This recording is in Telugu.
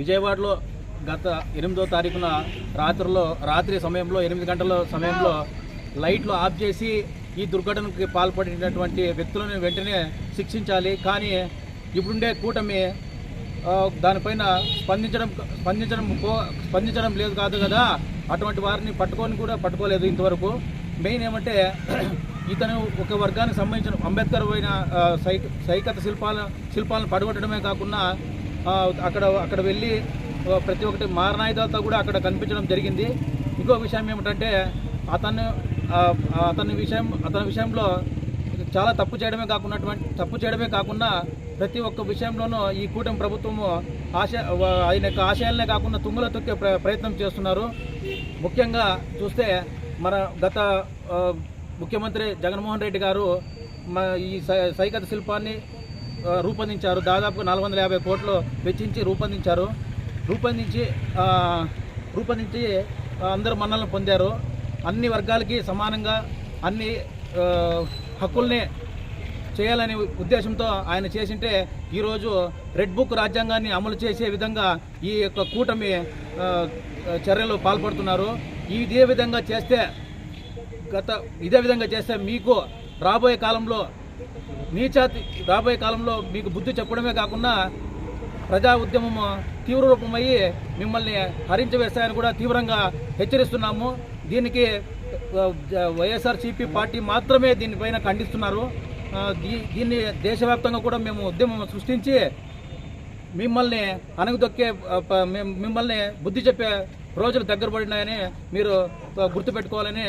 విజయవాడలో గత ఎనిమిదో తారీఖున రాత్రిలో రాత్రి సమయంలో ఎనిమిది గంటల సమయంలో లైట్లు ఆఫ్ చేసి ఈ దుర్ఘటనకి పాల్పడినటువంటి వ్యక్తులను వెంటనే శిక్షించాలి. కానీ ఇప్పుడుండే కూటమి దానిపైన స్పందించడం స్పందించడం కో- స్పందించడం లేదు కాదు కదా. అటువంటి వారిని పట్టుకొని కూడా పట్టుకోలేదు ఇంతవరకు. మెయిన్ ఏమంటే ఇతను ఒక వర్గానికి సంబంధించిన అంబేద్కర్ పోయిన సై సైకత శిల్పాల శిల్పాలను పడగొట్టడమే కాకుండా అక్కడ అక్కడ వెళ్ళి ప్రతి ఒక్కటి మారణాయుధాలతో కూడా అక్కడ కనిపించడం జరిగింది. ఇంకో విషయం ఏమిటంటే అతను అతని విషయం అతని విషయంలో చాలా తప్పు చేయడమే కాకున్నటువంటి తప్పు చేయడమే కాకుండా ప్రతి ఒక్క విషయంలోనూ ఈ కూటమి ప్రభుత్వము ఆశ ఆయన యొక్క ఆశయాలనే కాకుండా తుంగలో తొక్కే ప్ర ప్రయత్నం చేస్తున్నారు. ముఖ్యంగా చూస్తే మన గత ముఖ్యమంత్రి జగన్మోహన్ రెడ్డి గారు మ ఈ సై- సైకత శిల్పాన్ని రూపొందించారు. దాదాపు నాలుగు వందల యాభై కోట్లు వెచ్చించి రూపొందించారు. రూపొందించి రూపొందించి అందరూ అందరు మన్నలను పొందారు. అన్ని వర్గాలకి సమానంగా అన్ని హక్కుల్ని చేయాలనే ఉద్దేశంతో ఆయన చేసింటే ఈరోజు రెడ్ బుక్ రాజ్యాంగాన్ని అమలు చేసే విధంగా ఈ యొక్క కూటమి చర్యలు పాల్పడుతున్నారు. ఇదే విధంగా చేస్తే గత ఇదే విధంగా చేస్తే మీకు రాబోయే కాలంలో నీచాతి రాబోయే కాలంలో మీకు బుద్ధి చెప్పడమే కాకుండా ప్రజా ఉద్యమం తీవ్ర రూపమయ్యి మిమ్మల్ని హరించవేస్తాయని కూడా తీవ్రంగా హెచ్చరిస్తున్నాము. దీనికి వైఎస్ఆర్సీపీ పార్టీ మాత్రమే దీనిపైన ఖండిస్తున్నారు. దీ- దీన్ని దేశవ్యాప్తంగా కూడా మేము ఉద్యమం సృష్టించి మిమ్మల్ని అణగదొక్కే మిమ్మల్ని బుద్ధి చెప్పే రోజులు దగ్గర పడినాయని మీరు గుర్తుపెట్టుకోవాలని